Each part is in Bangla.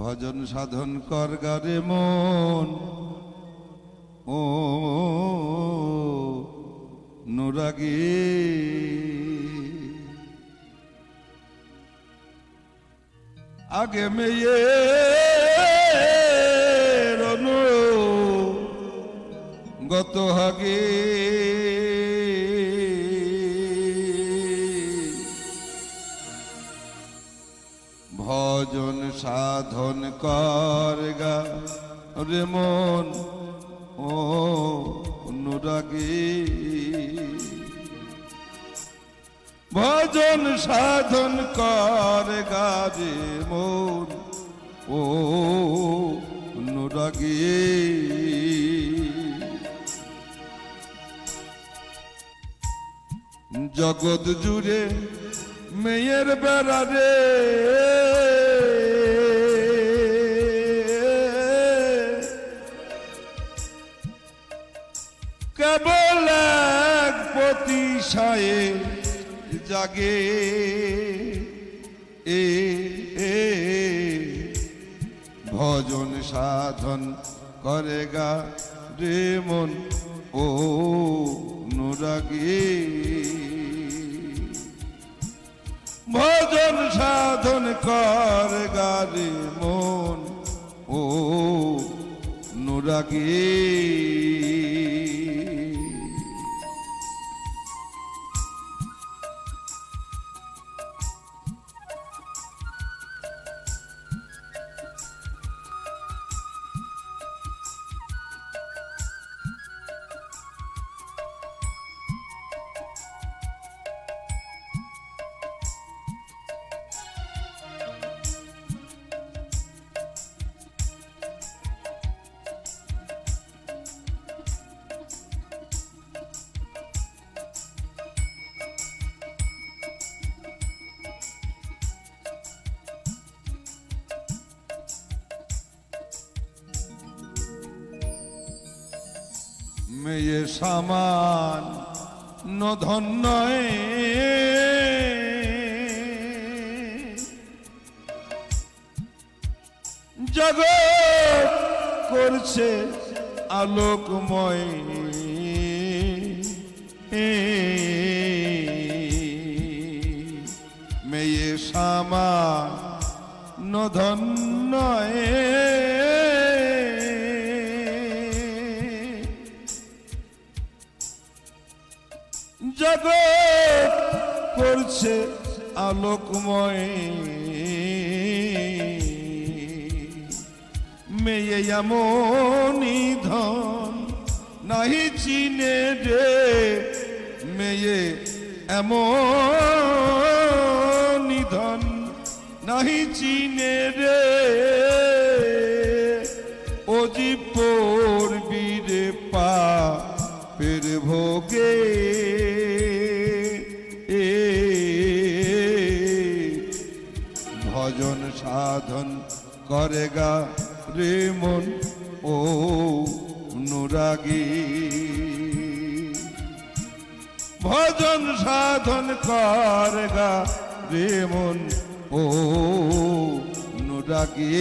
ভজন সাধন কর গারে মন। ও নুরাগী আগে মেয়ে রনু গত হাগে। সাধন কর গা। রে মন, ও অনুরাগী। ভজন সাধন কর গা রে মন, ও অনুরাগী। জগৎ জুড়ে মেয়ের বেড়া রে। কেবল এক প্রতিশায়ে জাগে এ এ ভজন সাধন করে গা রে মন, ও নুরাগী ভজন সাধন কর গারে মন, ও নুরাগী মেয়ে সামান নধন্যয় জগৎ করছে আলোকময়। মেয়ে সামান নধন্যয় করছে আলোকময়। মেয়ে এমনই ধন নাহি চিনে রে। মেয়ে এমন ধন নাহি চিনে রে। সাধন করে গা রে ও নুরাগী ভজন সাধন করে গা রে ও নুরাগী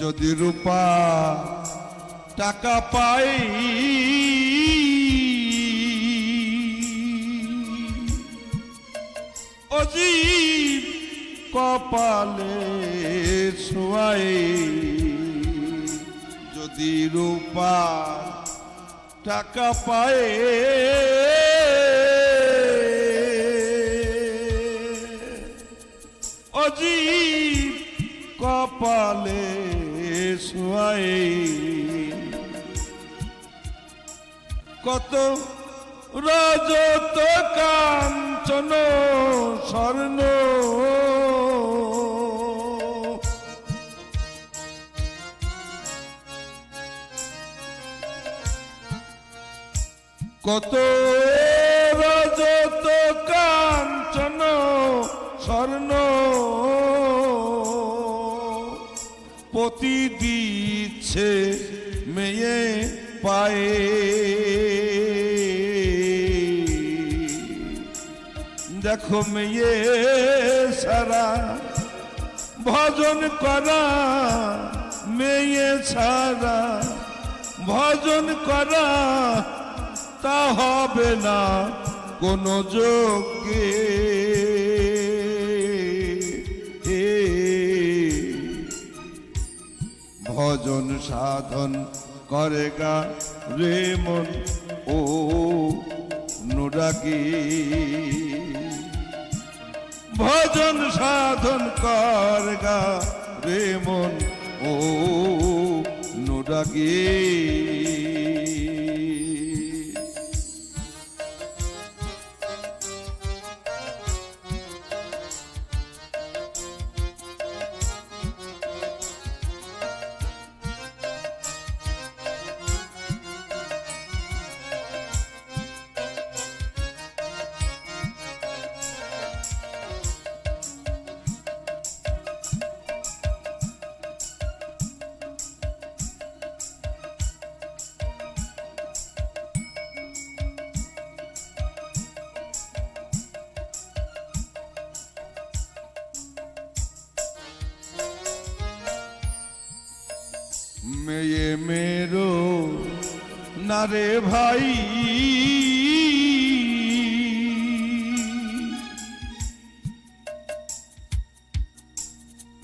যদি রূপা টাকা পাই অজীব কপালে ছোয়াই। যদি রূপা টাকা পায় অজীব কপালে সোয়াই কত রজত কাঞ্চন স্বর্ণ। কত রজত কাঞ্চন স্বর্ণ। পতি দিচ্ছে মেয়ে পায়ে। দেখো মেয়ে সারা, ভজন করা মেয়ে সারা, ভজন করা তা হবে না কোনো যোগ্যে ভজন সাধন করে গা রে মন। ও নুরাগী ভজন সাধন কর গা রে মন। ও নুরাগী মেয়ে মেরো। নারে ভাই।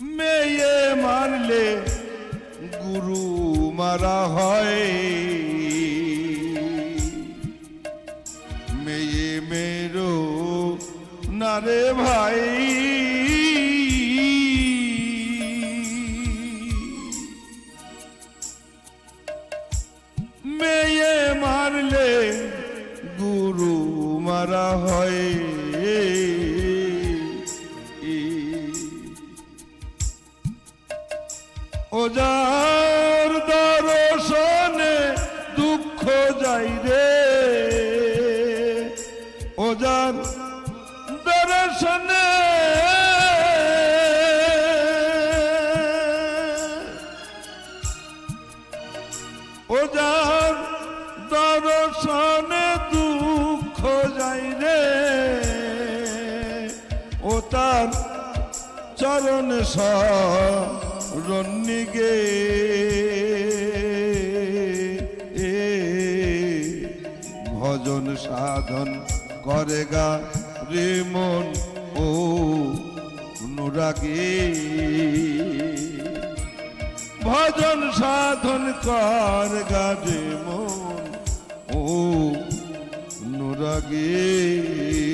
মেয়ে মারলে গুরু মারা হয়। মেয়ে মেরো। নারে ভাই। মারা হয়। সরণিগে ভজন সাধন করে গা রে মন, ও অনুরাগে। ভজন সাধন কর গাজে মন, ও অনুরাগে।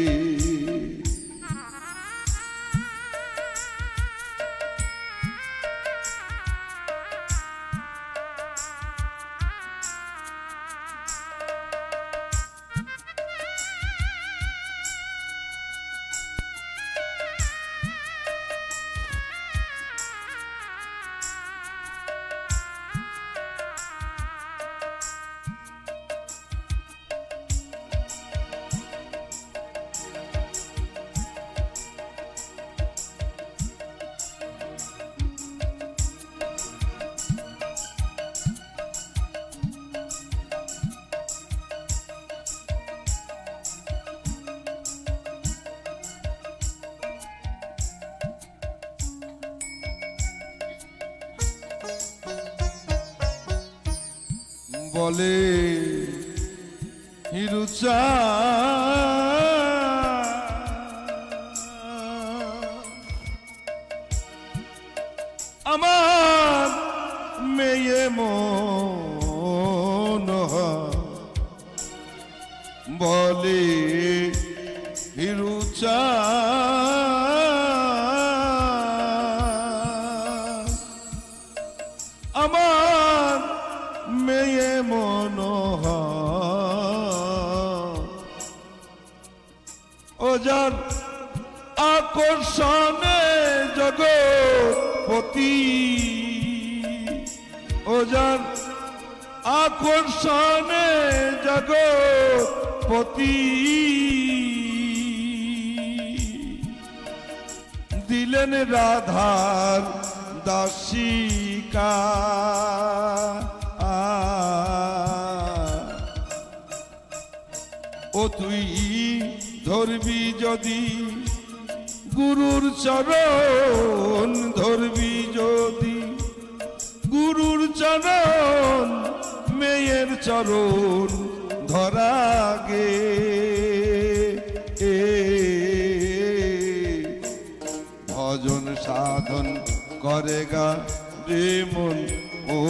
বলে হিরুচা আমার মেয়ে মন বলে হিরুচা পতি ও যার আকর্ষণে জগৎপতি। দিলেন রাধার দাসিকা। ও তুই ধরবি যদি গুরুর চরণ ধরবি যদি। গুরুর চরণ মেয়ের চরণ ধরাগে ভজন সাধন করে গা রে মন। ও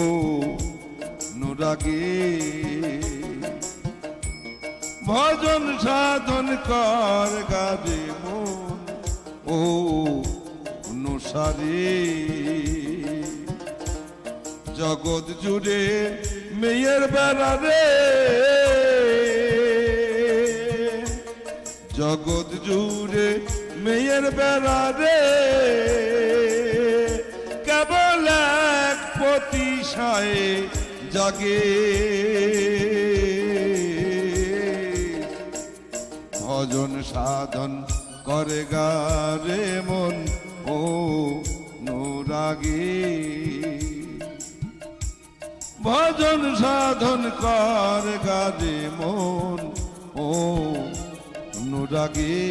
নুরাগে ভজন সাধন কর গা রে মন। ও অনুসারে। জগৎ জুড়ে মেয়ের বেড়া রে। জগৎ জুড়ে মেয়ের বেড়া রে। কেবল এক প্রতিশায় জাগে। ভজন সাধন করে গারে মন, ও নুরাগে ভজন সাধন কর গারে মন, ও নুরাগে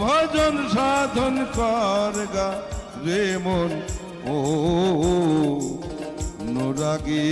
ভজন সাধন কর গা রে মন, ও নুরাগে